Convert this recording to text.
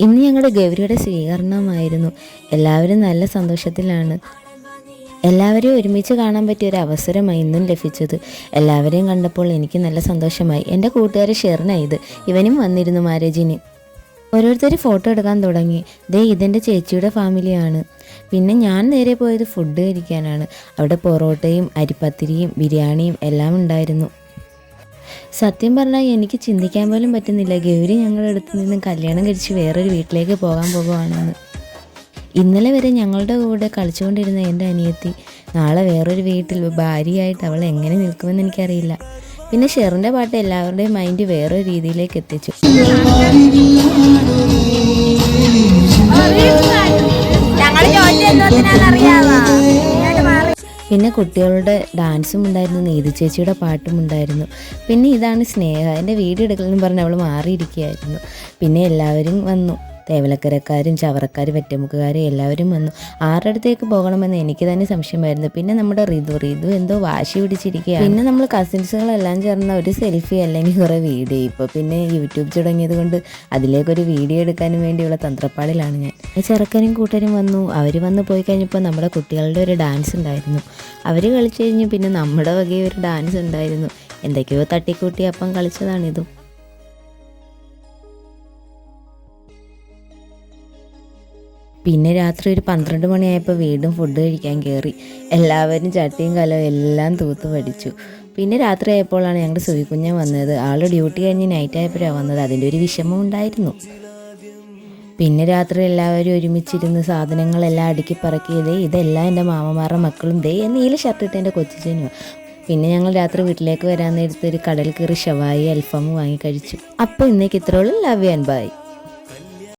ഇന്ന് ഞങ്ങളുടെ ഗൗരിയുടെ സ്വീകരണമായിരുന്നു. എല്ലാവരും നല്ല സന്തോഷത്തിലാണ്. എല്ലാവരെയും ഒരുമിച്ച് കാണാൻ പറ്റിയ ഒരു അവസരമായി ഇന്നും ലഭിച്ചത്. എല്ലാവരെയും കണ്ടപ്പോൾ എനിക്ക് നല്ല സന്തോഷമായി. എന്റെ കൂട്ടുകാരെ ഷെറിനായത് ഇവനും വന്നിരുന്നു മാരേജിന്. ഓരോരുത്തർ ഫോട്ടോ എടുക്കാൻ തുടങ്ങി. ദേ ഇതെന്റെ ചേച്ചിയുടെ ഫാമിലിയാണ്. പിന്നെ ഞാൻ നേരെ പോയത് ഫുഡ് കഴിക്കാനാണ്. അവിടെ പൊറോട്ടയും അരിപ്പത്തിരിയും ബിരിയാണിയും എല്ലാം ഉണ്ടായിരുന്നു. സത്യം പറഞ്ഞാൽ എനിക്ക് ചിന്തിക്കാൻ പോലും പറ്റുന്നില്ല. ഗൗരി ഞങ്ങളുടെ അടുത്ത് നിന്ന് കല്യാണം കഴിച്ച് വേറൊരു വീട്ടിലേക്ക് പോകാൻ പോകുവാണെന്ന് ഇന്നലെ വരെ ഞങ്ങളുടെ കൂടെ കളിച്ചുകൊണ്ടിരുന്ന എന്റെ അനിയത്തി നാളെ വേറൊരു വീട്ടിൽ ഭാര്യയായിട്ട് അവൾ എങ്ങനെ നിൽക്കുമെന്ന് എനിക്കറിയില്ല. പിന്നെ ഷെറിന്റെ പാട്ട് എല്ലാവരുടെയും മൈൻഡ് വേറൊരു രീതിയിലേക്ക് എത്തിച്ചു. ഞങ്ങൾ ജോലി എന്നറിയാവാ പിന്നെ കുട്ടികളുടെ ഡാൻസും ഉണ്ടായിരുന്നു നീതി ചേച്ചിയുടെ പാട്ടും ഉണ്ടായിരുന്നു. പിന്നെ ഇതാണ് സ്നേഹ. എന്റെ വീഡിയോ എടുക്കലെന്ന് പറഞ്ഞ് അവൾ മാറിയിരിക്കുകയായിരുന്നു. പിന്നെ എല്ലാവരും വന്നു. തേവലക്കരക്കാരും ചവറക്കാരും വെറ്റമുക്കുകാരും എല്ലാവരും വന്നു. അടുത്തേക്ക് പോകണമെന്ന് എനിക്ക് തന്നെ സംശയമായിരുന്നു. പിന്നെ നമ്മുടെ റിതു റിതു എന്തോ വാശി പിടിച്ചിരിക്കുക പിന്നെ നമ്മൾ കസിൻസുകളെല്ലാം ചേർന്ന ഒരു സെൽഫി അല്ലെങ്കിൽ കുറേ വീഡിയോ. ഇപ്പോൾ പിന്നെ യൂട്യൂബ് തുടങ്ങിയത് കൊണ്ട് അതിലേക്കൊരു വീഡിയോ എടുക്കാനും വേണ്ടിയുള്ള തന്ത്രപ്പാടിലാണ് ഞാൻ. ചെറുക്കനും കൂട്ടരും വന്നു. അവർ വന്ന് പോയി കഴിഞ്ഞപ്പോൾ നമ്മുടെ കുട്ടികളുടെ ഒരു ഡാൻസ് ഉണ്ടായിരുന്നു. അവർ കളിച്ചു കഴിഞ്ഞ് പിന്നെ നമ്മുടെ വകയൊരു ഡാൻസ് ഉണ്ടായിരുന്നു. എന്തൊക്കെയോ തട്ടിക്കൂട്ടി അപ്പം കളിച്ചതാണിതും. പിന്നെ രാത്രി ഒരു പന്ത്രണ്ട് മണിയായപ്പോൾ വീണ്ടും ഫുഡ് കഴിക്കാൻ കയറി എല്ലാവരും ചട്ടിയും കലവും എല്ലാം തൂത്ത് പഠിച്ചു. പിന്നെ രാത്രി ആയപ്പോഴാണ് ഞങ്ങളുടെ സുഖിക്കുഞ്ഞ വന്നത്. ആൾ ഡ്യൂട്ടി കഴിഞ്ഞ് നൈറ്റ് ആയപ്പോഴാണ് വന്നത്. അതിന്റെ ഒരു വിഷമം ഉണ്ടായിരുന്നു. പിന്നെ രാത്രി എല്ലാവരും ഒരുമിച്ചിരുന്ന് സാധനങ്ങളെല്ലാം അടുക്കി പറക്കി ദേ ഇതെല്ലാം എന്റെ മാമമാരുടെ മക്കളും. ദേ നീല ഷർട്ട് ഇട്ട് എന്റെ കൊച്ചിച്ചനും പിന്നെ ഞങ്ങൾ രാത്രി വീട്ടിലേക്ക് വരാൻ നേരത്തെ ഒരു കടൽ കയറി ഷവായി അൽഫാമും വാങ്ങി കഴിച്ചു. അപ്പോൾ ഇന്നേക്ക് ഇത്രയുള്ളൂ ലവ് ആൻഡ് ബൈ